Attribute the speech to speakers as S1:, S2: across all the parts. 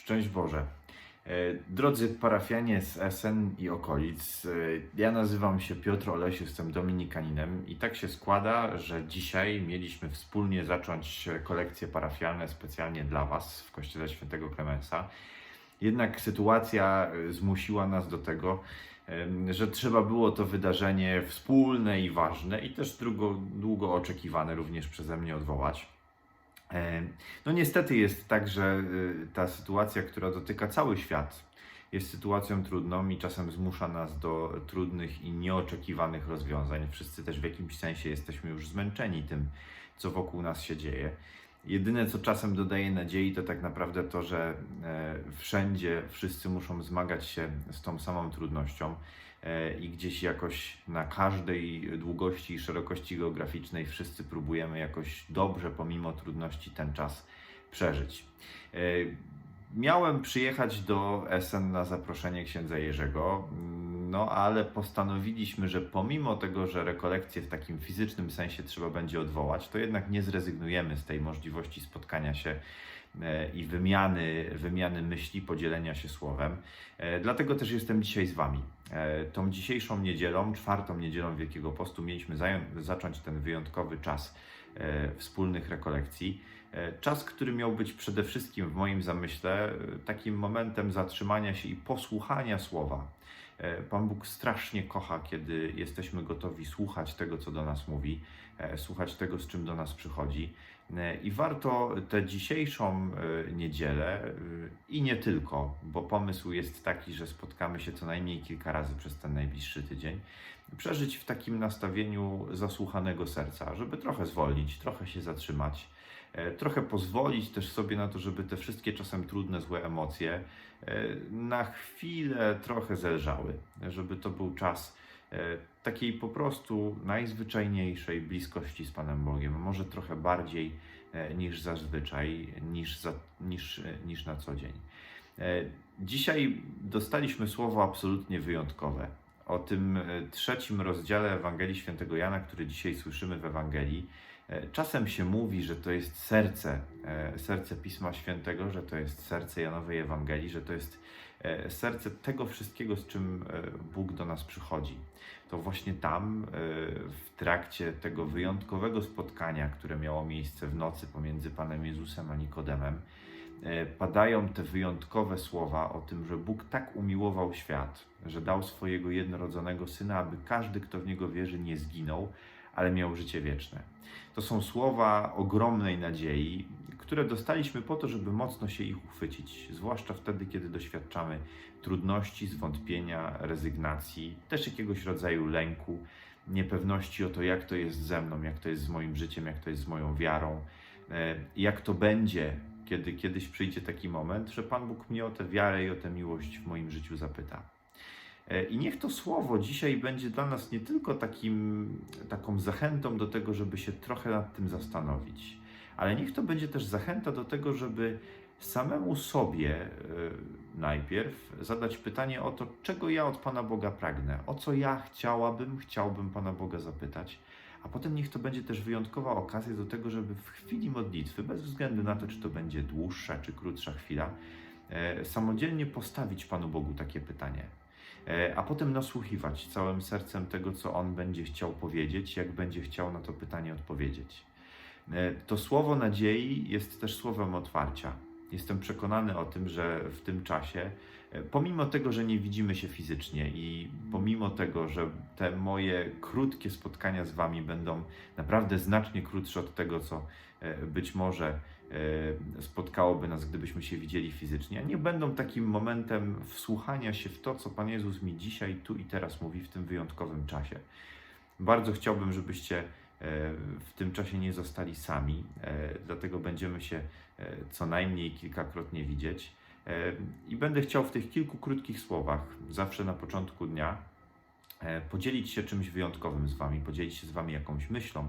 S1: Szczęść Boże. E, Drodzy parafianie z SN i okolic, e, ja nazywam się Piotr Olesiu, jestem dominikaninem i tak się składa, że dzisiaj mieliśmy wspólnie zacząć kolekcje parafialne specjalnie dla Was w Kościele Świętego Klemensa. Jednak sytuacja e, zmusiła nas do tego, że trzeba było to wydarzenie wspólne i ważne i też długo, długo oczekiwane również przeze mnie odwołać. No niestety jest tak, że y, ta sytuacja, która dotyka cały świat, jest sytuacją trudną i czasem zmusza nas do trudnych i nieoczekiwanych rozwiązań. Wszyscy też w jakimś sensie jesteśmy już zmęczeni tym, co wokół nas się dzieje. Jedyne, co czasem dodaje nadziei, to tak naprawdę to, że e, wszędzie wszyscy muszą zmagać się z tą samą trudnością e, i gdzieś jakoś na każdej długości i szerokości geograficznej wszyscy próbujemy jakoś dobrze, pomimo trudności, ten czas przeżyć. E, Miałem przyjechać do Essen na zaproszenie księdza Jerzego, no ale postanowiliśmy, że pomimo tego, że rekolekcje w takim fizycznym sensie trzeba będzie odwołać, to jednak nie zrezygnujemy z tej możliwości spotkania się e, i wymiany, wymiany myśli, podzielenia się słowem. E, Dlatego też jestem dzisiaj z Wami. E, Tą dzisiejszą niedzielą, czwartą niedzielą Wielkiego Postu, mieliśmy zacząć ten wyjątkowy czas wspólnych rekolekcji. Czas, który miał być przede wszystkim w moim zamyśle takim momentem zatrzymania się i posłuchania słowa. E, Pan Bóg strasznie kocha, kiedy jesteśmy gotowi słuchać tego, co do nas mówi, e, słuchać tego, z czym do nas przychodzi. E, I warto tę dzisiejszą niedzielę i nie tylko, bo pomysł jest taki, że spotkamy się co najmniej kilka razy przez ten najbliższy tydzień, przeżyć w takim nastawieniu zasłuchanego serca, żeby trochę zwolnić, trochę się zatrzymać trochę pozwolić też sobie na to, żeby te wszystkie czasem trudne, złe emocje e, na chwilę trochę zelżały, żeby to był czas e, takiej po prostu najzwyczajniejszej bliskości z Panem Bogiem, może trochę bardziej e, niż zazwyczaj, niż, za, niż, e, niż na co dzień. E, Dzisiaj dostaliśmy słowo absolutnie wyjątkowe. O tym e, trzecim rozdziale Ewangelii Świętego Jana, który dzisiaj słyszymy w Ewangelii, E, Czasem się mówi, że to jest serce, e, serce Pisma Świętego, że to jest serce Janowej Ewangelii, że to jest e, serce tego wszystkiego, z czym e, Bóg do nas przychodzi. To właśnie tam, e, w trakcie tego wyjątkowego spotkania, które miało miejsce w nocy pomiędzy Panem Jezusem a Nikodemem, e, padają te wyjątkowe słowa o tym, że Bóg tak umiłował świat, że dał swojego jednorodzonego syna, aby każdy, kto w niego wierzy, nie zginął, ale miał życie wieczne. To są słowa ogromnej nadziei, które dostaliśmy po to, żeby mocno się ich uchwycić, zwłaszcza wtedy, kiedy doświadczamy trudności, zwątpienia, rezygnacji, też jakiegoś rodzaju lęku, niepewności o to, jak to jest ze mną, jak to jest z moim życiem, jak to jest z moją wiarą, e, jak to będzie, kiedy kiedyś przyjdzie taki moment, że Pan Bóg mnie o tę wiarę i o tę miłość w moim życiu zapyta. E, I niech to słowo dzisiaj będzie dla nas nie tylko takim, taką zachętą do tego, żeby się trochę nad tym zastanowić, ale niech to będzie też zachęta do tego, żeby samemu sobie e, najpierw zadać pytanie o to, czego ja od Pana Boga pragnę, o co ja chciałabym, chciałbym Pana Boga zapytać, a potem niech to będzie też wyjątkowa okazja do tego, żeby w chwili modlitwy, bez względu na to, czy to będzie dłuższa czy krótsza chwila, e, samodzielnie postawić Panu Bogu takie pytanie a potem nasłuchiwać całym sercem tego, co On będzie chciał powiedzieć, jak będzie chciał na to pytanie odpowiedzieć. E, To słowo nadziei jest też słowem otwarcia. Jestem przekonany o tym, że w tym czasie, e, pomimo tego, że nie widzimy się fizycznie i pomimo tego, że te moje krótkie spotkania z Wami będą naprawdę znacznie krótsze od tego, co e, być może e, spotkałoby nas, gdybyśmy się widzieli fizycznie, nie będą takim momentem wsłuchania się w to, co Pan Jezus mi dzisiaj, tu i teraz mówi w tym wyjątkowym czasie. Bardzo chciałbym, żebyście e, w tym czasie nie zostali sami, e, dlatego będziemy się e, co najmniej kilkakrotnie widzieć. E, I będę chciał w tych kilku krótkich słowach, zawsze na początku dnia, e, podzielić się czymś wyjątkowym z Wami, podzielić się z Wami jakąś myślą, e,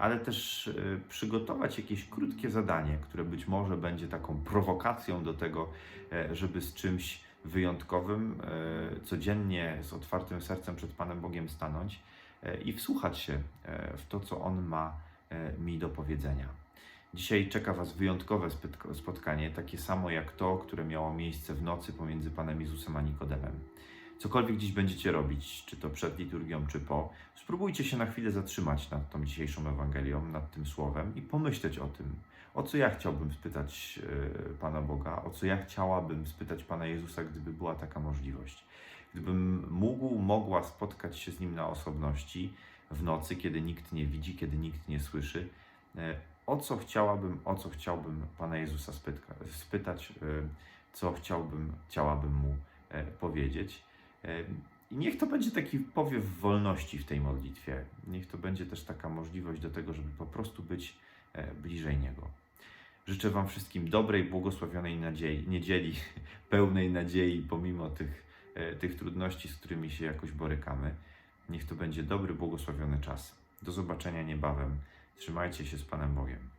S1: ale też e, przygotować jakieś krótkie zadanie, które być może będzie taką prowokacją do tego, e, żeby z czymś wyjątkowym e, codziennie z otwartym sercem przed Panem Bogiem stanąć e, i wsłuchać się e, w to, co On ma e, mi do powiedzenia. Dzisiaj czeka Was wyjątkowe spotkanie, takie samo jak to, które miało miejsce w nocy pomiędzy Panem Jezusem a Nikodemem. Cokolwiek dziś będziecie robić, czy to przed liturgią, czy po, spróbujcie się na chwilę zatrzymać nad tą dzisiejszą Ewangelią, nad tym słowem i pomyśleć o tym, o co ja chciałbym spytać e, Pana Boga, o co ja chciałabym spytać Pana Jezusa, gdyby była taka możliwość. Gdybym mógł, mogła spotkać się z Nim na osobności w nocy, kiedy nikt nie widzi, kiedy nikt nie słyszy, e, o co chciałabym, o co chciałbym Pana Jezusa spytać, e, co chciałbym, chciałabym Mu powiedzieć. I niech to będzie taki powiew wolności w tej modlitwie. Niech to będzie też taka możliwość do tego, żeby po prostu być e, bliżej Niego. Życzę Wam wszystkim dobrej, błogosławionej nadziei, niedzieli, pełnej nadziei, pomimo tych, e, tych trudności, z którymi się jakoś borykamy. Niech to będzie dobry, błogosławiony czas. Do zobaczenia niebawem. Trzymajcie się z Panem Bogiem.